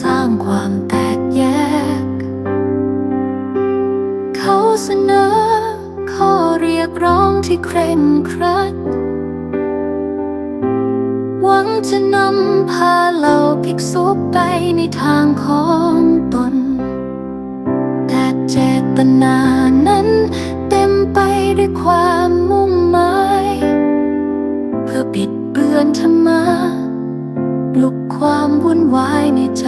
สร้างความแตกแยก เขาเสนอข้อเรียกร้องที่เคร่งครัด หวังจะนำพาเรล่าภิกษุไปในทางของตน แต่เจตนานั้นเต็มไปด้วยความมุ่งหมาย เพื่อปิดเบือนธรรมะ ลุกความวุ่นวายในใจ